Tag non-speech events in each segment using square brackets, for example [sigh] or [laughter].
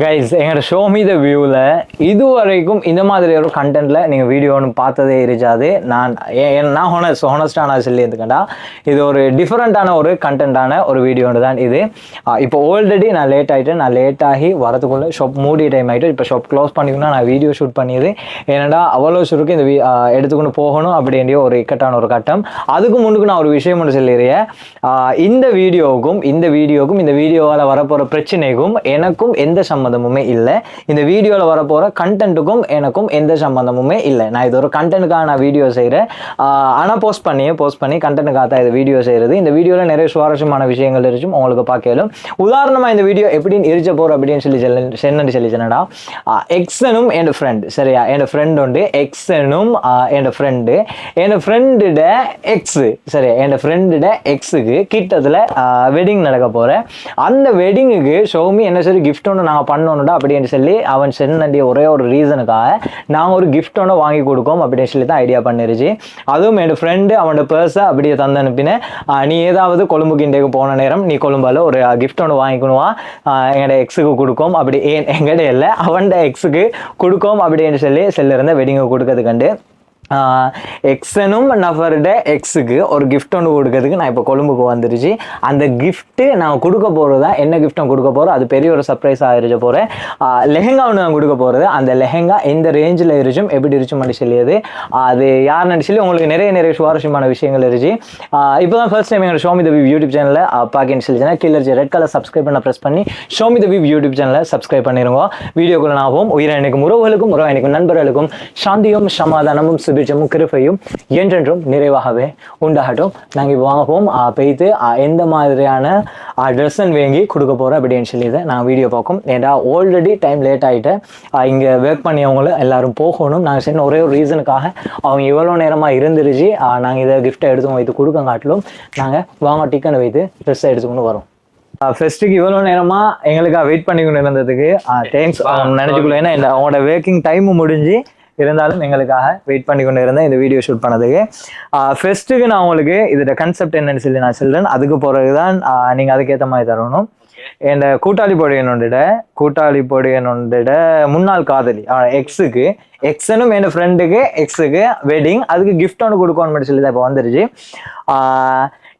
Guys எங்களோட show me the வியூவில் இது வரைக்கும் இந்த மாதிரி ஒரு கண்டென்ட்டில் நீங்கள் வீடியோ ஒன்று பார்த்ததே இருக்காது. நான் நான் ஹோனஸ் ஹோனஸ்டாக நான் சொல்லி இது ஒரு டிஃப்ரெண்ட்டான ஒரு கண்டென்ட்டான ஒரு வீடியோ தான் இது. இப்போ ஆல்ரெடி நான் லேட் ஆகிட்டு நான் லேட் ஆகி வரதுக்குள்ளே ஷாப் மூடி டைம் ஆகிட்டு இப்போ ஷாப் க்ளோஸ் பண்ணிக்கணும் நான் வீடியோ ஷூட் பண்ணியது. ஏன்னா அவ்வளோ சுருக்கு இந்த வீ- எடுத்துக்கொண்டு போகணும் அப்படின்ற ஒரு இக்கட்டான ஒரு கட்டம். அதுக்கு முன்னுக்கு நான் ஒரு விஷயம் ஒன்று சொல்லிடுறேன். இந்த வீடியோவுக்கும் இந்த வீடியோவுக்கும் இந்த வீடியோவால் வரப்போகிற பிரச்சனைக்கும் எனக்கும் எந்த சம்மந்தமுமே இல்லை. இந்த வீடியோவில் வரப்போகிற கண்டென்ட்டுக்கும் எனக்கும் எந்த சம்மந்தமுமே இல்லை. நான் இது ஒரு கண்டென்ட்டுக்காக நான் வீடியோ செய்கிறேன் ஆனால் போஸ்ட் பண்ணியே போஸ்ட் பண்ணி கண்டென்ட்டுக்காக தான் இது வீடியோ செய்கிறது இந்த வீடியோவில் நிறைய சுவாரஸ்யமான விஷயங்கள் இருக்கும் உங்களுக்கு பார்க்கலும். உதாரணமாக இந்த வீடியோ எப்படின்னு எரிச்ச போகிற அப்படின்னு சொல்லி சொல்ல சென்னு சொல்லி சொன்னடா. எக்ஸனும் என் ஃப்ரெண்ட் சரியா? என் ஃப்ரெண்ட் உண்டு. எக்ஸனும் என் ஃப்ரெண்டு என் ஃப்ரெண்டுட எக்ஸு சரி என் ஃப்ரெண்டுட எக்ஸுக்கு கிட்டத்தில் வெட்டிங் நடக்க போகிறேன் அந்த வெட்டிங்குக்கு ஷோமி என்ன சரி கிஃப்ட் ஒன்று நாங்கள் பண்ணணும்டா அப்படின்னு சொல்லி அவன் சென்னண்டிய ஒரே ஒரு ரீசனுக்காக நாங்கள் ஒரு கிஃப்ட் ஒன்று வாங்கி கொடுக்கோம் அப்படின்னு சொல்லி தான் ஐடியா பண்ணிருச்சு. அதுவும் என் ஃப்ரெண்டு அவனோட பர்ஸை அப்படியே தந்து அனுப்பினேன். நீ ஏதாவது கொழும்புக்கு கிண்டேக்கு போன நேரம் நீ கொழும்பால் ஒரு கிஃப்ட் ஒன்று வாங்கிக்கணுவா எங்களோட எக்ஸுக்கு கொடுக்கும். அப்படி ஏன் எங்கிட்ட இல்லை. அவன்கிட்ட எக்ஸுக்கு கொடுக்கும் அப்படின்னு சொல்லி செல்லிருந்த வெட்டிங்கை கொடுக்கறது கண்டு எக்ஸனும் நபருட எக்ஸுக்கு ஒரு கிஃப்ட் ஒன்று கொடுக்கறதுக்கு நான் இப்போ கொழும்புக்கு வந்துருச்சு. அந்த கிஃப்ட்டு நான் கொடுக்க போகிறது தான் என்ன கிஃப்ட் கொடுக்க போகிறோம் அது பெரிய ஒரு சர்ப்ரைஸ் ஆகிருச்ச போகிறேன் லெஹெங்கா ஒன்று நான் கொடுக்க போகிறது அந்த லெஹெங்கா எந்த ரேஞ்சில் இருக்கும் எப்படி இருக்கும் சொல்லியது அது யார் சொல்லி உங்களுக்கு நிறைய நிறைய சுவாரஸ்யமான விஷயங்கள் இருந்துச்சு. இப்போ தான் ஃபர்ஸ்ட் டைம் எங்களோட ஷோமி தவி யூடியூப் சேனலில் பார்க்கின்னு சொல்லிச்சுன்னா கீழே ரெட் கலர் சப்ஸ்கிரைப் பண்ண ப்ரெஸ் பண்ணி ஷோமி தவி விவ் யூடியூப் சேனலை சப்ஸ்கிரைப் பண்ணிருங்க. வீடியோக்குள்ள நாவும் உயிரினுக்கும் உறவுகளுக்கும் உறவினுக்கும் நண்பர்களுக்கும் சாந்தியும் சமாதானமும் சுபிட்சமும் கிருபையும் என்றென்றும் நிறைவாகவே உண்டாகட்டும். நாங்கள் இப்போ வாங்க போவோம் பெய்த்து எந்த மாதிரியான ட்ரெஸ் வாங்கி கொடுக்க போகிறோம் அப்படின்னு சொல்லி இதை நான் வீடியோ பார்க்கும். ஏன்னா ஆல்ரெடி டைம் லேட் ஆகிட்டு இங்கே ஒர்க் பண்ணியவங்களும் எல்லாரும் போகணும். நாங்கள் சொன்ன ஒரே ஒரு ரீசனுக்காக அவங்க இவ்வளோ நேரமாக இருந்துருச்சு. நாங்கள் இதை கிஃப்ட்டை எடுத்து வைத்து கொடுக்க காட்டிலும் நாங்கள் வாங்க டிக்கன் வைத்து ட்ரெஸ்ஸை எடுத்துக்கொண்டு வரோம். ஃபெஸ்ட்டுக்கு இவ்வளோ நேரமாக எங்களுக்காக வெயிட் பண்ணிக்கொண்டு இருந்ததுக்கு தேங்க்ஸ் நினச்சிக்கல ஏன்னா அவங்களோட வேக்கிங் டைமும் முடிஞ்சு இருந்தாலும் எங்களுக்காக வெயிட் பண்ணி கொண்டு இருந்தேன் இந்த வீடியோ ஷூட் பண்ணதுக்கு. ஃபெஸ்ட்டுக்கு நான் உங்களுக்கு இதோட கன்செப்ட் என்னன்னு சொல்லி நான் சொல்றேன். அதுக்கு பிறகு தான் நீங்கள் அதுக்கேற்ற மாதிரி தரணும். என் கூட்டாளி பொடியனோட கூட்டாளி பொடியனோட முன்னாள் காதலி எக்ஸுக்கு எக்ஸனும் என் ஃப்ரெண்டுக்கு எக்ஸுக்கு வெட்டிங் அதுக்கு கிஃப்ட் ஒன்று கொடுக்கணும்னு சொல்லி தான் இப்போ வந்துருச்சு.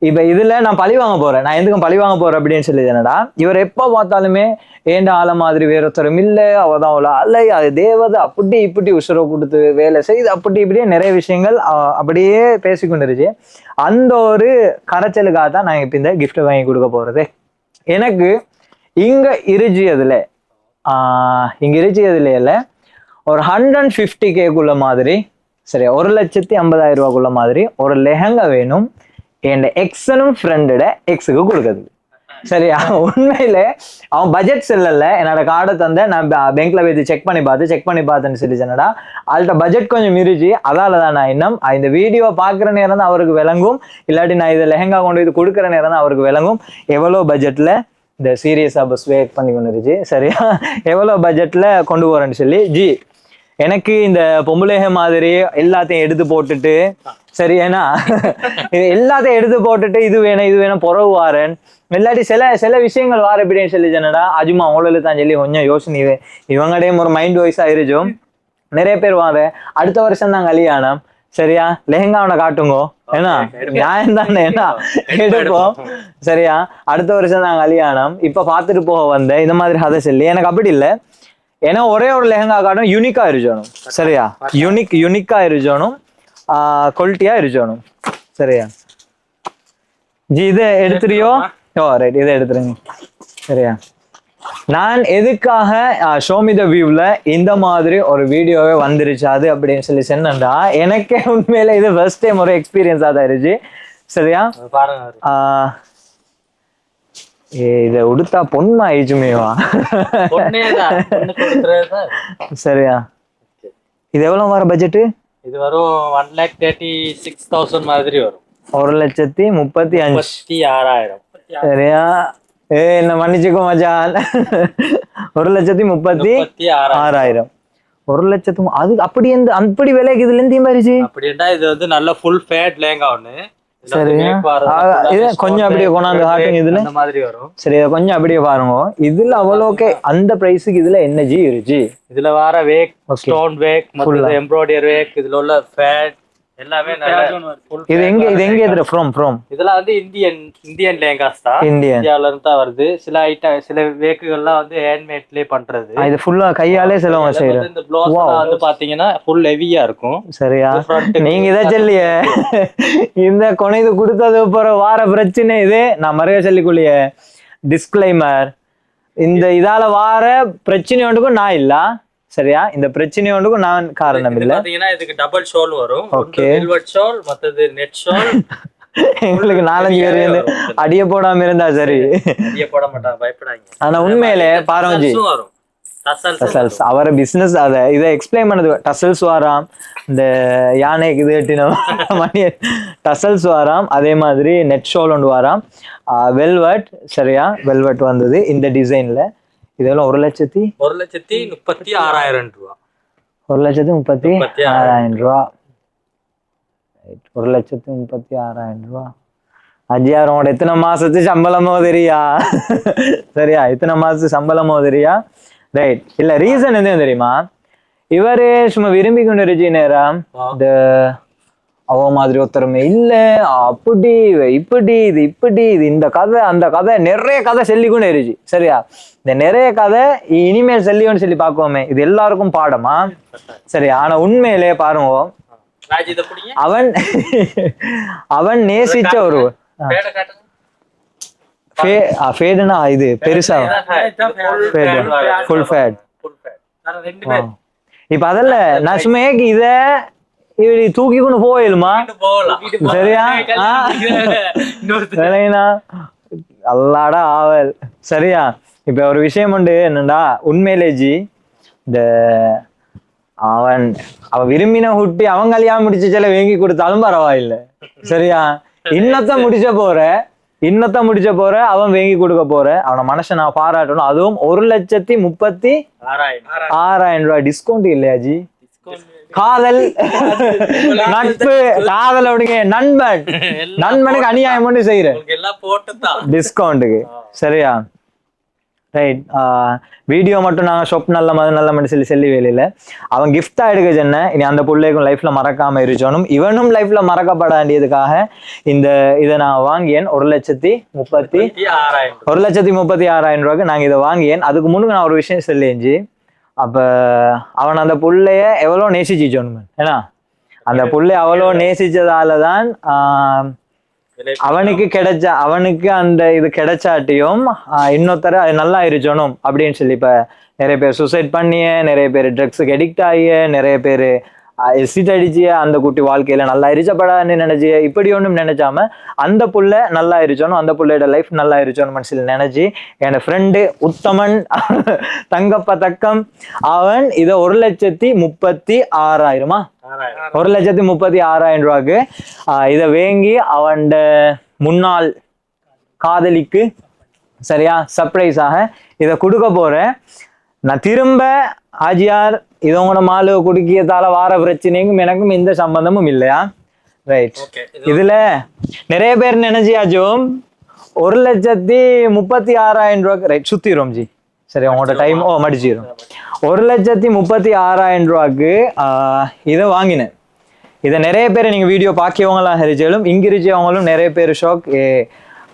இப்போ இதில் நான் பழி வாங்க போகிறேன் நான் எதுக்கும் பழி வாங்க போகிறேன் அப்படின்னு சொல்லி என்னடா இவர் எப்போ பார்த்தாலுமே ஏண்ட ஆளை மாதிரி வேற ஒருத்தரும் இல்லை அவ தான் அவ்வளோ அல்லை அது தேவதை அப்படி இப்படி உசுரை கொடுத்து வேலை செய்து அப்படி இப்படியே நிறைய விஷயங்கள் அப்படியே பேசிக்கொண்டிருச்சு. அந்த ஒரு கரைச்சலுக்காக தான் நான் இப்போ இந்த கிஃப்ட் வாங்கி கொடுக்க போகிறது எனக்கு இங்கே ஆஹ் இங்கே இருச்சியதுல இல்லை ஒரு ஹண்ட்ரட் ஃபிஃப்டி கேக்குள்ள மாதிரி சரி ஒரு லட்சத்தி ஐம்பதாயிரம் ரூபாக்குள்ள மாதிரி ஒரு லெஹங்கா வேணும். என் எக்ஸனும் ஃப்ரெண்டோட எக்ஸுக்கு கொடுக்குறது. சரியா? உண்மையில அவன் பட்ஜெட் செல்லல என்னோட கார்டை தந்த நான் பேங்க்ல போய் செக் பண்ணி பார்த்து செக் பண்ணி பார்த்தேன்னு சொல்லி சொன்னடா அதுகிட்ட பட்ஜெட் கொஞ்சம் மிரிச்சு அதால தான் நான் இன்னும் இந்த வீடியோவை பார்க்குற நேரம் தான் அவருக்கு விளங்கும். இல்லாட்டி நான் இதை லெஹங்கா கொண்டு இது கொடுக்குற நேரம் தான் அவருக்கு விளங்கும். எவ்வளோ பட்ஜெட்ல இந்த சீரியஸாக பஸ் வேக் பண்ணி கொண்டு இருந்துச்சு சரியா? எவ்வளோ பட்ஜெட்ல கொண்டு போறேன்னு சொல்லி ஜி எனக்கு இந்த பொம்பளைக மாதிரி எல்லாத்தையும் எடுத்து போட்டுட்டு சரி ஏன்னா இது எல்லாத்தையும் எடுத்து போட்டுட்டு இது வேணும் இது வேணும் புறவு வாரன் இல்லாட்டி சில சில விஷயங்கள் வார எப்படின்னு சொல்லி சொன்னடா அஜுமா அவங்களுக்கு தான் சொல்லி கொஞ்சம் யோசனை இது இவங்கடையும் ஒரு மைண்ட் வாய்ஸ் ஆயிருச்சோம் நிறைய பேர் வாங்க அடுத்த வருஷம் தான் கல்யாணம். சரியா? லெஹங்காவனை காட்டுங்கோ. ஏன்னா நியாயம் தானே என்ன எடுப்போம். சரியா? அடுத்த வருஷம் தான் கல்யாணம். இப்ப பார்த்துட்டு போக வந்தேன். இந்த மாதிரி கதை சொல்லி. எனக்கு அப்படி இல்லை. ஏன்னா ஒரே ஒரு லெஹங்கா காட்டும் யூனிக்கா இருக்கணும் சரியா? யூனிக் யூனிக்கா இருக்கணும் குவாலிட்டியா இருக்கணும் சரியா? ஜி இதை எடுத்துறியோ? ஓ ரைட் இதை எடுத்துருங்க. சரியா? நான் எதுக்காக ஷோமி த வியூவில் இந்த மாதிரி ஒரு வீடியோவே வந்துருச்சு அது அப்படின்னு சொல்லி சொன்னேன்டா எனக்கே உண்மையில இது ஃபர்ஸ்ட் டைம் ஒரு எக்ஸ்பீரியன்ஸாக தான் இருந்துச்சு. சரியா? பாருங்க இதை உடுத்தா பொண்ணு ஆயிடுச்சுமேவா சரியா. இது எவ்வளோ வர பட்ஜெட்டு இது வரும் one lakh thirty six thousand மாதிரி வரும். ஒரு லட்சத்தி முப்பத்தி அஞ்சு. ஆறாயிரம். சரியா. ஏ என்ன மன்னிச்சுக்கோ மச்சான். ஒரு லட்சத்தி முப்பத்தி ஆறாயிரம். ஒரு லட்சத்து அது அப்படி எந்த அப்படி விலைக்கு இதுல இருந்து மாதிரிச்சு அப்படின்னா இது வந்து நல்ல ஃபுல் ஃபேட் லேங்கா ஒண்ணு. Full-ஆவே இது கொஞ்சம் அப்படியே கொண்டாந்து காட்டுங்க இதுல. மாதிரி வரும். சரி இதை கொஞ்சம் அப்படியே பாருங்க. இதுல அவ்வளோக்கே அந்த பிரைஸுக்கு இதுல என்ன ஜி இருச்சு இதுல வர work. Stone work embroidery work இதுல உள்ள ஃபேட் எல்லாமே இது எங்க இது எங்க. எதுல? ஃப்ரம் ஃப்ரம் இதெல்லாம் வந்து இந்தியன் இந்தியன் லேங்காஸ் தான். இந்தியன் இந்தியால இருந்து தான் வருது. சில ஐட்டம் சில வேக்குகள்லாம் வந்து ஹேண்ட்மேட்லயே பண்றது. இது ஃபுல்லா கையாலே சிலவங்க இதுல செய்யறது வந்து இந்த ப்ளவுஸ் வந்து பாத்தீங்கன்னா ஃபுல் ஹெவியா இருக்கும். சரியா? நீங்க இதை சொல்லிய. இந்த கொனைது கொடுத்தது அப்புறம் வார பிரச்சனை இது. நான் மறுக சொல்லிக்குள்ளிய. டிஸ்க்ளைமர் இந்த இதால வார பிரச்சனை ஒன்றுக்கும் நான் இல்ல. சரியா? இந்த பிரச்சனை ஒன்றுக்கும் நான் காரணம் இல்ல. பாத்தீங்கன்னா இதுக்கு டபுள் ஷோல் வரும். வெல்வெட் ஷால் மத்தது நெட் ஷால் [laughs] எங்களுக்கு நாலஞ்சு பேர் இருந்து அடிய போடாம இருந்தா சரி. நிறைய போட மாட்டாங்க பயப்படாங்க ஆனா உண்மையிலே பாருங்க டசல்ஸ் அவர பிசினஸ் அத இதை எக்ஸ்பிளைன் பண்ணது டசல்ஸ் வாராம் இந்த யானைக்கு இது கட்டின [laughs] மணி டசல்ஸ் வாராம் அதே மாதிரி நெட் ஷோல் ஒன்று வாராம். வெல்வெட் சரியா? வெல்வெட் வந்தது இந்த டிசைன்ல இதெல்லாம் ஒரு லட்சத்தி ஒரு லட்சத்தி முப்பத்தி ஆறாயிரம் ரூபா. ஒரு லட்சத்தி முப்பத்தி ஆறாயிரம். ரூபா. ஒரு லட்சத்தி முப்பத்தி ஆறாயிரம் ரூபா. அஜியாரோட எத்தனை மாசத்து சம்பளமோ தெரியா சரியா? எத்தனை மாசத்து சம்பளமோ தெரியா ரைட் இல்ல ரீசன் என்ன தெரியுமா? இவரு சும்மா விரும்பி கொண்டு இருச்சு நேரம் இந்த அவ மாதிரி ஒருத்தருமே இல்ல. அப்படி இப்படி இது இப்படி இது. இந்த கதை அந்த கதை நிறைய கதை சொல்லிக்கொண்டே இருச்சு சரியா? இந்த நிறைய கதை இனிமேல் சொல்லியோன்னு சொல்லி பார்க்கோமே இது எல்லாருக்கும் பாடமா? சரியா? ஆனா உண்மையிலே பாருங்க. அவன் அவன் நேசிச்ச ஒரு ஃபேடுனா இது பெருசா? Fade full fade. இப்ப அதல்ல நான் சும்மா இத இப்படி தூக்கி கொண்டு போயிடுமா சரியா அல்லாடா ஆவல் சரியா இப்ப ஒரு விஷயம் உண்டு என்னடா உண்மையிலே ஜி இந்த அவன் அவன் விரும்பின குட்டி அவன் கல்யாணம் முடிச்ச சில வாங்கி கொடுத்தாலும் பரவாயில்லை சரியா இன்னத்த முடிச்ச போற இன்னத்த முடிச்ச போற அவன் வாங்கி கொடுக்க போற அவன மனசை நான் பாராட்டணும் அதுவும் ஒரு லட்சத்தி முப்பத்தி ஆறாயிரம் ஆறாயிரம் ரூபாய் டிஸ்கவுண்ட் இல்லையா ஜி காதல். நட்பு காதல் அப்படிங்க நண்பன். [laughs] நண்பனுக்கு அநியாயம் பண்ணி செய்யறேன் டிஸ்கவுண்ட்டுக்கு சரியா? ரைட் வீடியோ மட்டும் நாங்கள் ஷாப் நல்ல மாதிரி நல்ல மாதிரி சொல்லி சொல்லி வேலையில். அவன் கிஃப்டா எடுக்க சொன்ன இனி அந்த பிள்ளைக்கும் லைஃப்ல மறக்காம இருக்கணும். இவனும் லைஃப்ல மறக்கப்பட வேண்டியதுக்காக இந்த இதை நான் வாங்கியேன். ஒரு லட்சத்தி முப்பத்தி ஆறாயிரம். ஒரு லட்சத்தி முப்பத்தி ஆறாயிரம் ரூபாய்க்கு நாங்கள் இதை வாங்கியேன். அதுக்கு முன்னுக்கு நான் ஒரு விஷயம் சொல்லியஞ்சி அப்ப அவன் அந்த புள்ளைய எவ்வளோ நேசிச்சிச்சோன்னு ஏன்னா அந்த புள்ளை அவ்வளோ நேசிச்சதால தான் ஆஹ், அவனுக்கு கிடைச்ச அவனுக்கு அந்த இது கிடைச்சாட்டியும் ஆஹ், இன்னொருத்தர அது நல்லா ஆயிருச்சோனும் அப்படின்னு சொல்லி இப்ப நிறைய பேர் சூசைட் பண்ணிய நிறைய பேர் ட்ரக்ஸுக்கு அடிக்ட் ஆகிய நிறைய பேர் எசிட் அடிச்சிய அந்த குட்டி வாழ்க்கையில நல்லா இருச்சப்படான்னு நினைச்சிய இப்படி ஒன்றும் நினைச்சாம அந்த புள்ள நல்லா இருக்கணும் அந்த புள்ளையோட லைஃப் நல்லா இருக்கணும்னு சொல்லி நினைச்சு என் ஃப்ரெண்டு உத்தமன் தங்கப்ப தக்கம் அவன் இதை ஒரு லட்சத்தி முப்பத்தி ஆறாயிரமா? ஒரு லட்சத்தி முப்பத்தி ஆறாயிரம் ரூபாய்க்கு ஆஹ் இதை வாங்கி அவன் முன்னாள் காதலிக்கு சரியா சர்ப்ரைஸாக இதை கொடுக்க போறேன். நான் திரும்ப ஆஜியார் இது உங்களோட மாலு குடுக்கியதால வார பிரச்சனைக்கும் எனக்கும் எந்த சம்பந்தமும் இல்லையா? ரைட் இதுல நிறைய பேர் நினைச்சியாச்சும் ஒரு லட்சத்தி முப்பத்தி ஆறாயிரம் ரூபாய்க்கு ரைட் சுத்திரும் ஜி. சரி உங்களோட டைம் ஓ மடிச்சிரும். ஒரு லட்சத்தி முப்பத்தி ஆறாயிரம் ரூபாய்க்கு ஆஹ், இதை வாங்கினேன். இதை நிறைய பேர் நீங்க வீடியோ பாக்கியவங்களாம் ஹரிச்சாலும் இங்க இருக்கவங்களும் நிறைய பேர் ஷோக்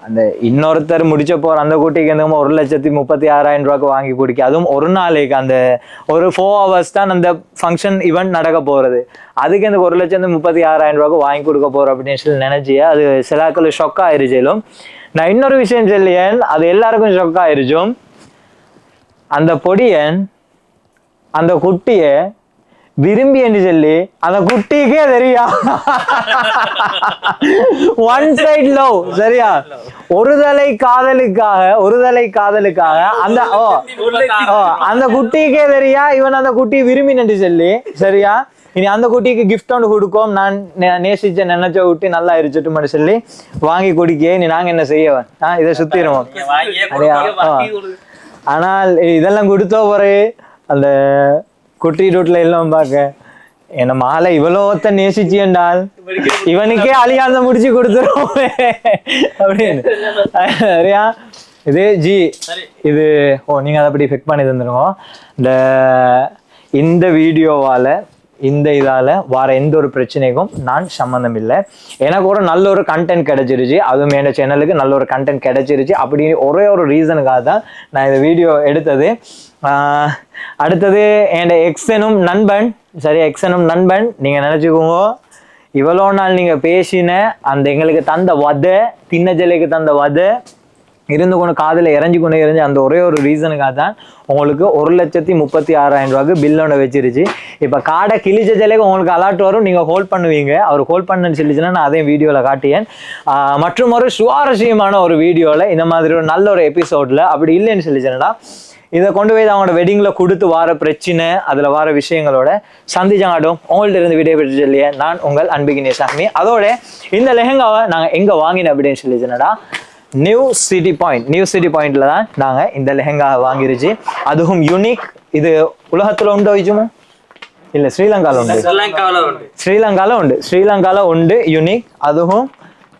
அந்த இன்னொருத்தர் முடிச்ச போற அந்த குட்டிக்கு எந்த ஒரு லட்சத்தி முப்பத்தி ஆறாயிரம் ரூபாய்க்கு வாங்கி குடிக்க. அதுவும் ஒரு நாளைக்கு அந்த ஒரு ஃபோர் ஹவர்ஸ் தான் அந்த ஃபங்க்ஷன் ஈவெண்ட் நடக்க போறது. அதுக்கு அந்த ஒரு லட்சத்தி முப்பத்தி ஆறாயிரம் ரூபாய்க்கு வாங்கி கொடுக்க போறோம் அப்படின்னு சொல்லி நினைச்சியே அது சிலாக்கள் ஷொக் ஆயிருச்சாலும் நான் இன்னொரு விஷயம் சொல்லியேன் அது எல்லாருக்கும் ஷொக் ஆயிருச்சும் அந்த பொடியன் அந்த குட்டியை விரும்பி என்று சொல்லி அந்த குட்டிக்கே தெரியா? ஒன் சைட் லவ் சரியா? ஒரு தலை காதலுக்காக ஒரு தலை காதலுக்காக அந்த ஓ அந்த குட்டிக்கே தெரியா? இவன் அந்த குட்டி விரும்பி நின்று சொல்லி சரியா? இனி அந்த குட்டிக்கு gift ஒன்று கொடுக்கும். நான் நே- நேசிச்ச நினைச்ச குட்டி நல்லா இருச்சுட்டு சொல்லி வாங்கி குடிக்க இனி நாங்க என்ன செய்யவன் ஆ இதை சுத்திடுவோம். ஆனால் இதெல்லாம் கொடுத்த பிறகு அந்த குட்டி ரூட்ல எல்லாம் பார்க்க என்ன மாலை இவ்வளோத்த நேசிச்சு என்றால் இவனுக்கே அழியாத முடிச்சு கொடுத்துரும் அப்படின்னு. சரியா? இது ஜி இது ஓ நீங்க அதை அப்படி ஃபிக் பண்ணி தந்துருங்க. இந்த இந்த வீடியோவால இந்த இதால வர எந்த ஒரு பிரச்சனைக்கும் நான் சம்மந்தம் இல்லை எனக்கு ஒரு நல்ல ஒரு கண்டென்ட் கிடைச்சிருச்சு. அதுவும் என் சேனலுக்கு நல்ல ஒரு கண்டென்ட் கிடைச்சிருச்சு. அப்படி ஒரே ஒரு ரீசனுக்காக தான் நான் இந்த வீடியோ எடுத்தது. அடுத்தது என் எக்ஸனும் நண்பன். சரி எக்ஸனும் நண்பன். நீங்கள் நினச்சிக்கோங்க இவ்வளோ நாள் நீங்கள் பேசின அந்த எங்களுக்கு தந்த வதை தின்னஜலைக்கு தந்த வதை இருந்து கொண்டு காதில் இறஞ்சி கொண்டு இறஞ்சி அந்த ஒரே ஒரு ரீசனுக்காக தான் உங்களுக்கு ஒரு லட்சத்தி முப்பத்தி ஆறாயிரம் ரூபாய்க்கு பில் ஒன்று வச்சிருச்சு. இப்போ காடை கிழிச்ச உங்களுக்கு அலாட் வரும். நீங்கள் ஹோல்ட் பண்ணுவீங்க. அவர் ஹோல்ட் பண்ணுன்னு சொல்லிச்சுன்னா நான் அதையும் வீடியோவில் காட்டியேன் மற்றும் ஒரு சுவாரஸ்யமான ஒரு வீடியோவில் இந்த மாதிரி ஒரு நல்ல ஒரு எபிசோடில் அப்படி இல்லைன்னு சொல்லிச்சுன்னா இதை கொண்டு போய் அவங்களோட வெட்டிங்கில் கொடுத்து வர பிரச்சனை அதில் வர விஷயங்களோட சந்திச்சாங்கட்டும் உங்கள்கிட்ட இருந்து வீடியோ பெற்று சொல்லிய நான் உங்கள் அன்பிகினே சாமி. அதோட இந்த லெஹங்காவை நாங்கள் எங்கே வாங்கினேன் அப்படின்னு சொல்லிச்சுனடா new city point new city பாயிண்ட்ல தான் நாங்கள் இந்த லெஹங்கா வாங்கிருச்சு. அதுவும் யூனிக் இது உலகத்தில் உண்டோ வைச்சுமோ இல்லை ஸ்ரீலங்காவில் உண்டு. ஸ்ரீலங்காவில் உண்டு. ஸ்ரீலங்கால உண்டு. ஸ்ரீலங்கால உண்டு யூனிக் அதுவும்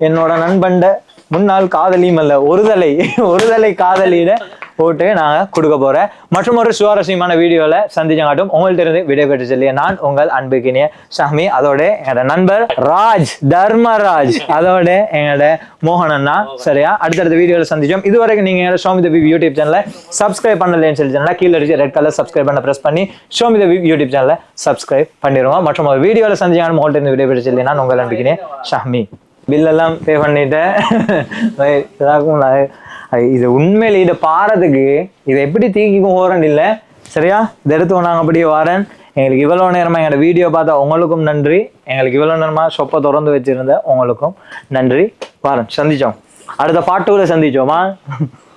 என்னோட நண்பண்ட முன்னாள் காதலியும் அல்ல ஒருதலை ஒருதலை காதலியிட போட்டு நாங்க கொடுக்க போறேன் மற்றும் ஒரு சுவாரஸ்யமான வீடியோல சந்திச்சங்காட்டும் உங்கள்ட்ட இருந்து விடைபெற்று செல்லிய நான் உங்கள் அன்புக்கினிய சாமி அதோட என்னோட நண்பர் ராஜ் தர்மராஜ். அதோட எங்களோட மோகனண்ணா சரியா? அடுத்தடுத்த வீடியோல சந்திச்சோம். இதுவரைக்கும் நீங்க எங்களோட சோமி தி யூடியூப் சேனலை சப்ஸ்கிரைப் பண்ணலன்னு சொல்லி சேனலை கீழே இருக்க ரெட் கலர் சப்ஸ்கிரைப் பண்ண பிரஸ் பண்ணி சோமி தி யூடியூப் சேனலை சப்ஸ்கிரைப் பண்ணிடுவோம் மற்றும் ஒரு வீடியோவில் சந்திச்சாங்க உங்கள்ட்ட இருந்து விடைபெற்று சொல்லி நான் உங்கள் அன்புக்கினிய ஷாமி பில்லெல்லாம் பே பண்ணிட்டேன். [laughs] இது உண்மையில இதை பாறதுக்கு இதை எப்படி தீக்கிக்கும் போகிறேன் இல்லை. சரியா? இதை எடுத்து நாங்கள் அப்படியே வரேன். எங்களுக்கு இவ்வளோ நேரமாக எங்களோட வீடியோ பார்த்தா உங்களுக்கும் நன்றி. எங்களுக்கு இவ்வளோ நேரமாக சொப்பை திறந்து வச்சுருந்த உங்களுக்கும் நன்றி. பாருங்க சந்திச்சோம். அடுத்த பாட்டுக்குள்ளே சந்திச்சோமா? [laughs]